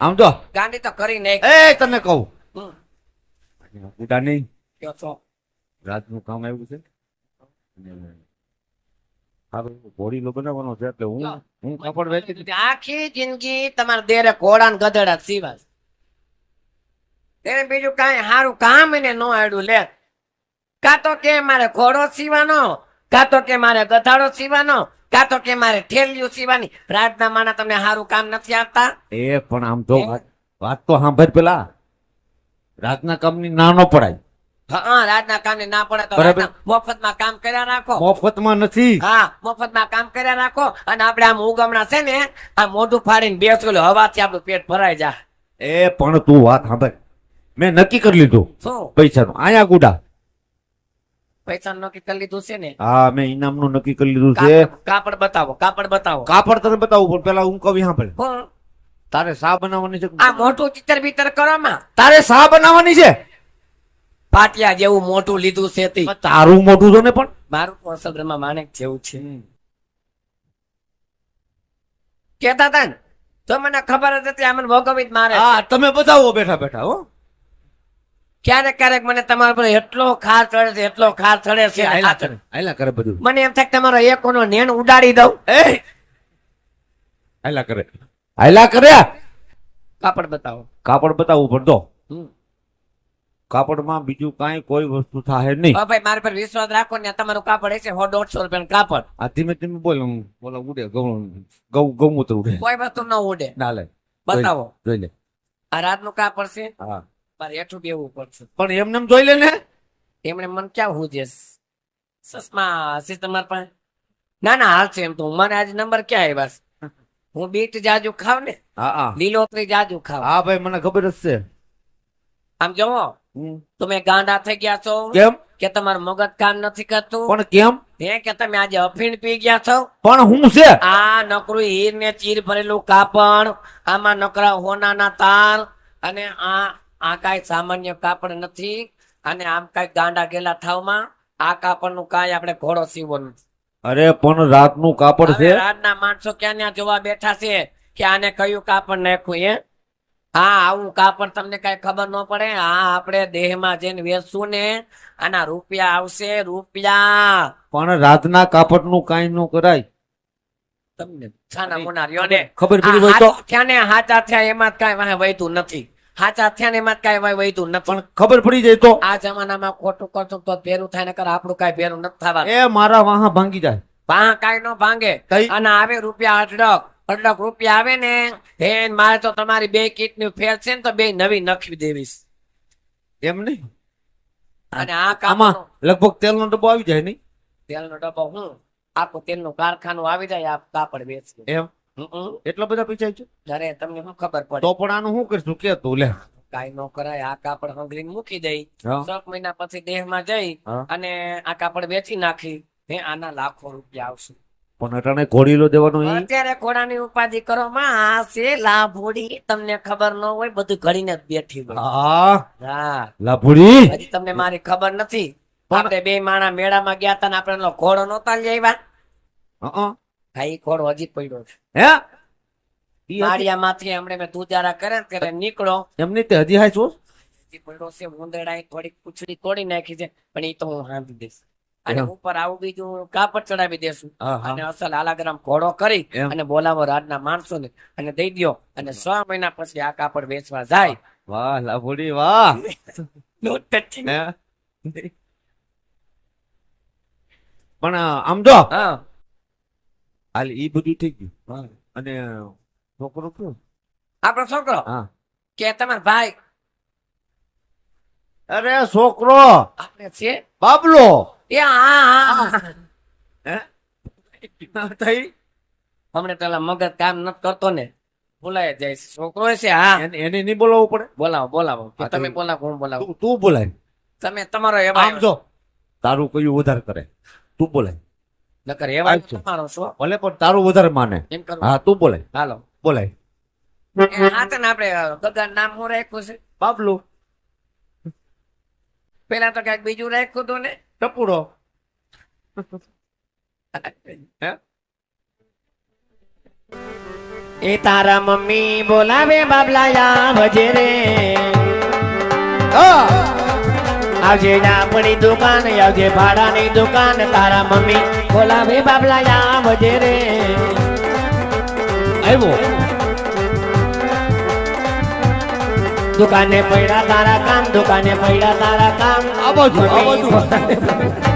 આમ જો ગાંડી તો કરી નાખ. એ તને કહું. હમ. ઉડા નહીં. કયો છો? રાતનું કામ આવ્યું છે. અને હારું બનાવવાનો છે એટલે હું હું કાપડ વેચી આખી જિંદગી તમારા દેરે ઘોડા ને ગધેડા સીવા તેને બીજું કાંઈ સારું કામ એને ન આડું લે. કાં તો કે મારે ઘોડો સીવાનો કાં તો કે મારે ગધાડો સીવાનો કાં તો કે મારે ઠેલિયું સીવાની. પ્રાર્થના માના તમને સારું કામ નથી આપતા એ પણ આમ તો વાત તો સાંભળ પેલા. રાતના કામની ના ન પડાય. હા રાતના કામને ના પડે તો મફતમાં કામ કર્યા રાખો. મફતમાં નથી. હા મફતમાં કામ કર્યા રાખો અને આપણે આમ ઉગમણા છે ને આ મોઢું ફાડીને બેસો એટલે હવાથી આપણું પેટ ભરાઈ જાય. એ પણ તું વાત સાંભળ. મેં નક્કી કરી લીધું પૈસાનું. આયા ગુડા. પૈસા નક્કી કરી લીધું છે ને? હા મેં ઇનામનું નક્કી કરી લીધું છે. કાપડ બતાવો કાપડ બતાવો. કાપડ તને બતાવું પણ પેલા હું કવિ સાંભળ તારે શા બનાવવાની છે? આ મોટું ચિત્ર બીતર કરવામાં તારે શા બનાવવાની છે? પાટિયા જેવું મોટું લીધું છે તે. તારું મોઢું તો ને પણ. મારું અસલ માણેક જેવું છે. કેતા તા ને? તો મને ખબર હતી આ મને ભોગવી જ મારે. હા તમે બતાવો બેઠા બેઠા હો. ક્યારેક ક્યારેક મને તમારા પર એટલો ખાર ચડે છે એટલો ખાર ચડે છે. આયલા કરે બધું. મને એમ થાય કે તમારો એકોનો નેણ ઉડાડી દઉં. એ! આયલા કરે. આયલા કરે? કાપડ બતાવો. કાપડ બતાવવું પડતો કાપડમાં બીજું કાંઈ કોઈ વસ્તુ થાય નહીં. ભાઈ મારા પર વિશ્વાસ રાખો ને તમારું કાપડ હશે હો દોઢસો રૂપિયાનું કાપડ. આ ધીમે ધીમે બોલ હું બોલો ઉડે ગૌ ગૌ ગૌમૂત્ર ઉડે કોઈ વસ્તુ ન ઉડે. ના લે. બતાવો. જોઈ લે. આ રાતનું કાપડ છે? હા. મારે હેઠું બેવું પડશે. પણ એમને જોઈ લે ને. એમણે મને ક્યાં હું છે સસમા હશે તમારા પાસે? ના ના હાલ છે એમ તો. મને આજે નંબર ક્યાં આવ્યા છે? હું બીટ જાજુ ખાવ ને. હા લીલોતરી જાજુ ખાવ. હા ભાઈ મને ખબર જ છે. આમ જોવો તમે ગાંડા થઈ ગયા છો? કેમ? કે તમારું મગજ કામ નથી કરતું? પણ કેમ? હે કે તમે આજે અફીણ પી ગયા છો? પણ હું છે? આ નકરું હીર ને ચીર ભરેલું કાપડ આમાં નકરા હોનાના તાર અને આ આ કાંઈ સામાન્ય કાપડ નથી અને આમ કાંઈ ગાંડા ગેલા થાવમાં આ કાપડનું કાંઈ આપણે ઘોડો સીવો નથી અરે પણ રાતનું કાપડ છે? રાતના માણસો ક્યાં ત્યાં જોવા બેઠા છે કે આને કયું કાપડ નાખ્યું એ હા આવું કાપડ તમને કઈ ખબર ન પડે? હા આપણે દેહમાં જઈને વેચશું ને આના રૂપિયા આવશે રૂપિયા. પણ રાતના કાપડનું કાંઈ ન કરાય. તમને છાના મોના રહ્યો ને. ખબર પડી હોય તો ક્યાં ને હાચા થયા એમાં કઈ કાંઈ વાંહે વહેતું નથી. હાચા થયા ને એમાં કઈ વાંહે નથી. પણ ખબર પડી જાય તો? આ જમાનામાં ખોટું કરતું તો ભેરું થાય ને કર આપણું કઈ ભેરું નથી થવા એ મારા વાહા ભાંગી જાય. ભા કઈ નો ભાંગે. અને આવે રૂપિયા અઢળક. અઢળક રૂપિયા આવે ને હે મારે તો તમારી બે કીટની ફેર છે ને તો બે નવી નખવી દેવીશ. એમ નહીં? અને આ આમાં કામ લગભગ તેલનો ડબ્બો આવી જાય નહીં? તેલનો ડબ્બો હું? આખું તેલનું કારખાનું આવી જાય આ કાપડ વેચવું એમ. એટલા બધા પૈસા છે? અરે તમને શું ખબર પડે? તો પણ આનું શું કરશું? કે તું લે. કાંઈ નો કરાય. આ કાપડ હંગરીને મૂકી દઈ. છ મહિના પછી દેહમાં જઈ અને આ કાપડ વેચી નાખી. હે આના લાખો રૂપિયા આવશે. પણ અટાણે ઘોડીલો દેવાનો અત્યારે ઘોડાની ઉપાધિ કરો માં આ છે લાભોડી તમને ખબર ન હોય બધું ઘડીને જ બેઠી હોય. હા. હા. લાભુડી? હજી તમને મારી ખબર નથી. આપણે બે માણા મેળામાં ગયા હતા ને આપણે ઘોડો નહોતા લઈ આવ્યા હં. હા ઈ ઘોડો હજી પડ્યો છે. હે? માળિયા માંથી હમણે મેં દૂધારા કરે ત્યારે નીકળો. એમની તે હજી હાય છો પડ્યો છે ઉંદરડાએ થોડીક પૂછડી તોડી નાખી છે પણ એ તો હું હાંધી દઈશ. અને ઉપર આવું બીજું કાપડ ચડાવી દેશું. અને અસલ આલાગ્રામ ઘોડો કરી અને બોલાવો રાજના માણસો ને અને દઈ દો અને છ મહિના પછી આ કાપડ વેચવા જાય. વાહ લાભુડી વાહ. પણ આમ જો. હા. હાલ ઈ બધું થઈ ગયું. અને છોકરો કયો? આપણો છોકરો? હા. કે તમારા ભાઈ? અરે છોકરો! આપણે છે? બાબલો! એ હા હા. હે? થઈ હમણે પેલા મગજ કામ નથી કરતો ને બોલાય જાય છે. છોકરો છે હા. એને એને નહીં બોલાવવું પડે? બોલાવો બોલાવો. તમે બોલાવો હું બોલાવો. તું તું બોલાય. તમે તમારો એવા આમ જો. તારું કયું વધારે કરે? તું બોલાય. નકર એવા આમ છો. તમારો છો. ભલે પણ તારું વધારે માને. હા તું બોલે હાલો. બોલે હા છે ને આપણે ગગન નામ હું રાખ્યું છે? બાબલો. પેલા તો કંઈક બીજું રાખ્યું હતું ને? ટપુડો. એ તારા મમ્મી બોલાવે બાબલાયા ભજે રે. આવજે આપણી દુકાન આવજે ભાડાની દુકાન તારા મમ્મી બોલાવે બાબલા આવજે રે. આવ્યો? દુકાને પડ્યા તારા કામ દુકાને પડ્યા તારા કામ. આ બધું આ બાજુ.